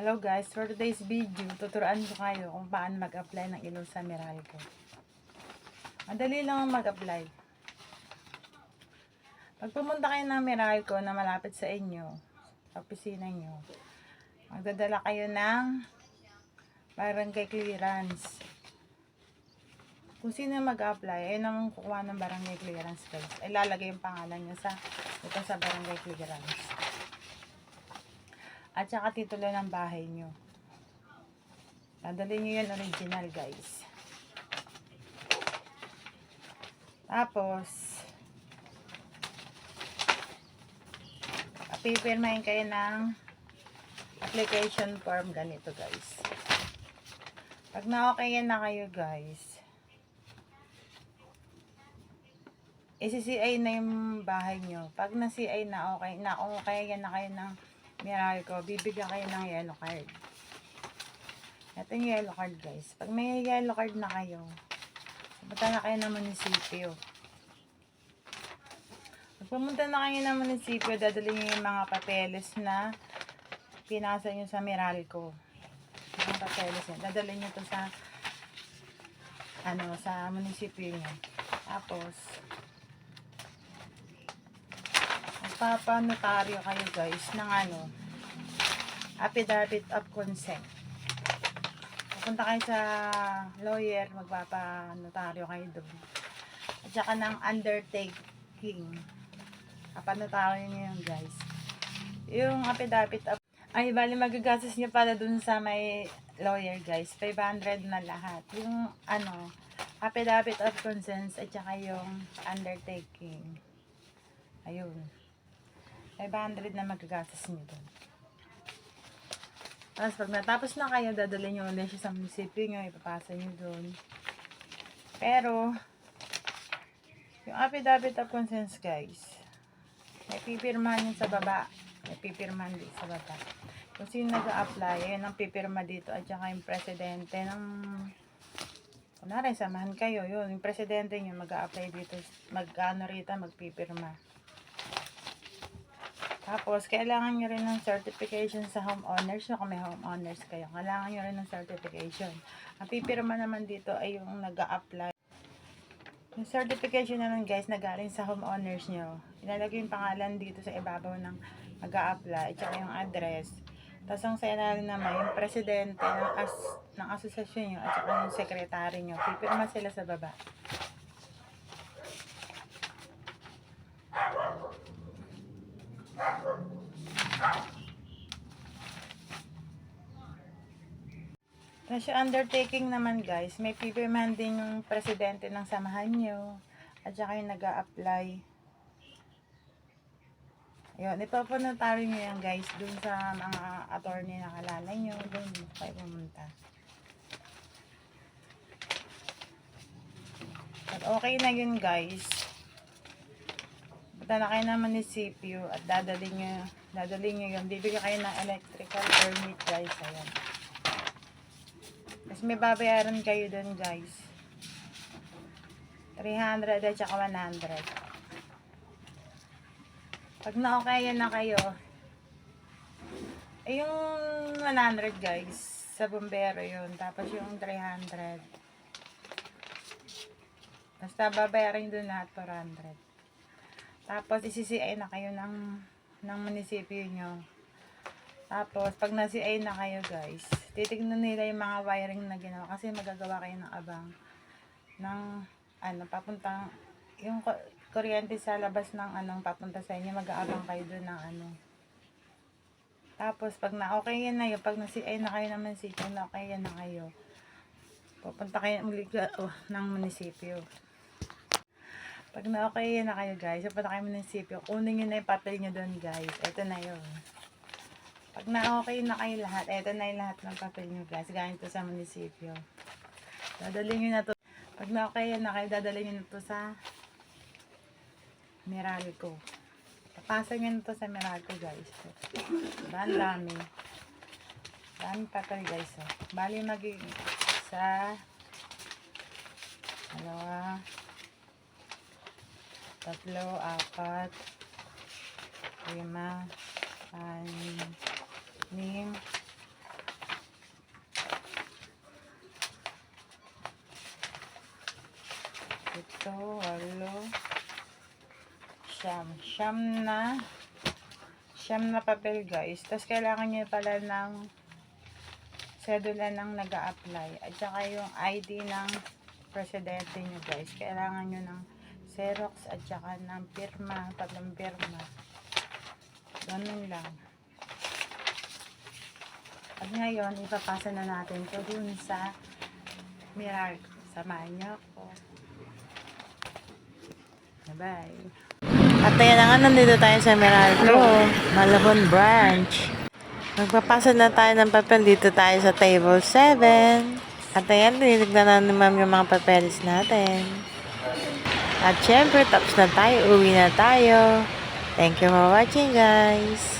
Hello guys, for today's video, tuturuan ko kayo kung paano mag-apply ng ilong sa Meralco. Madali lang ang mag-apply. Pag pumunta kayo ng Meralco na malapit sa inyo, sa opisina nyo, magdadala kayo ng barangay clearance. Kung sino mag-apply, ayun ang kukuha ng barangay clearance guys. Ay lalagay yung pangalan niya sa, ito sa barangay clearance. At saka titulo ng bahay nyo. Dadali nyo yun original guys. Tapos, pipirmahin kayo ng application form ganito guys. Pag na-okay na kayo guys, isi-CI na yung bahay nyo. Pag na-CI na okay, na okay yan na kayo ng Meralco, bibigyan kayo ng yellow card. Ito yung yellow card guys. Pag may yellow card na kayo, pumunta na kayo ng munisipyo. Pag pumunta na kayo ng munisipyo, dadali nyo yung mga papeles na pinasa nyo sa Meralco. Yung papeles nyo. Dadali nyo to sa ano, sa munisipyo nyo. Tapos, magpapanotaryo kayo guys ng ano, affidavit of consent. Pupunta kayo sa lawyer, magpapanotaryo kayo doon. At saka ng undertaking. Papanotaryo nyo yun guys. Yung affidavit of ay, bali magagastos nyo pala dun sa may lawyer guys. 500 na lahat. Yung ano, affidavit of consent at saka yung undertaking. Ayun. 500 na magagastos nyo doon. Tapos pag natapos na kayo, dadalhin nyo ulit siya sa munisipyo nyo, ipapasa nyo doon. Pero, yung affidavit of consent guys, may pipirmahan yun sa baba. May pipirmahan dito sa baba. Kung sino nag-a-apply, yun ang pipirma dito at saka yung presidente ng kunwari, samahan kayo, yun, yung presidente nyo mag-a-apply dito, mag-ano rito, magpipirma. Tapos, kailangan nyo rin ng certification sa homeowners nyo kung may homeowners kayo. Kailangan nyo rin ng certification. Ang pipirma naman dito ay yung nag apply Yung certification naman guys, na galing sa homeowners nyo. Ilalagay yung pangalan dito sa ibabaw ng mag apply at saka yung address. Tapos ang ilalim naman, yung presidente ng, as, ng asosasyon nyo at saka yung sekretary nyo. Pipirma sila sa baba. Yung undertaking naman guys, may pipirmahan din yung presidente ng samahan nyo. At saka yung nag apply Ayun, ipapunotary nyo yan guys dun sa mga attorney na kalala nyo. Dun kayo pumunta. At okay na yun guys. Punta na kayo ng munisipyo at dadali nyo, dadali nyo yun. Bibigyan kayo ng electrical permit guys. Ayan. Tapos may babayaran kayo dun guys. 300 at saka 100. Pag na-okay na kayo, eh yung 100 guys, sa bombero yun. Tapos yung 300. Basta babayaran doon lahat 400. Tapos isisiay na kayo ng, ng munisipyo nyo. Tapos pag nasi-ay na kayo guys, titignan nila yung mga wiring na ginawa. Kasi magagawa kayo ng abang ng ano, papuntang yung kuryente sa labas ng anong papunta sa inyo, mag-aabang kayo doon ng ano. Tapos, pag na-okay yan na yun, pag nasi ay na kayo naman si pag na-okay yan na kayo, pupunta kayo uli ka- oh, ng munisipyo. Pag na-okay na kayo guys, pupunta kayo ng munisipyo, kunin nyo na yung papel nyo doon guys. Ito na yun. Pag na-okay na kayo lahat, ito na yung lahat ng papel nyo guys, galing to sa munisipyo. Dadalhin nyo na to. Pag na-okay na kayo, dadalhin nyo na to sa Meralco. Papasa nyo na to sa Meralco guys. Diba? Ang dami. Dami papel guys. Oh. Bali magiging sa dalawa tatlo, apat, lima, anim, ito, walo, siyam, siyam na, siyam na papel guys. Tapos kailangan nyo pala ng sedula ng nag apply At saka yung ID ng presidente nyo guys. Kailangan nyo ng Xerox at saka ng pirma, tatlong pirma. Ganun lang. At ngayon, ipapasa na natin to dun sa Miracle. Samahan niyo ako. Bye-bye. At ayan na nga, nandito tayo sa Meralco, Malabon Branch. Magpapasa na tayo ng papel dito tayo sa table 7. At ayan, tinitignan na ni ma'am yung mga papeles natin. At syempre, tapos na tayo, uwi na tayo. Thank you for watching guys.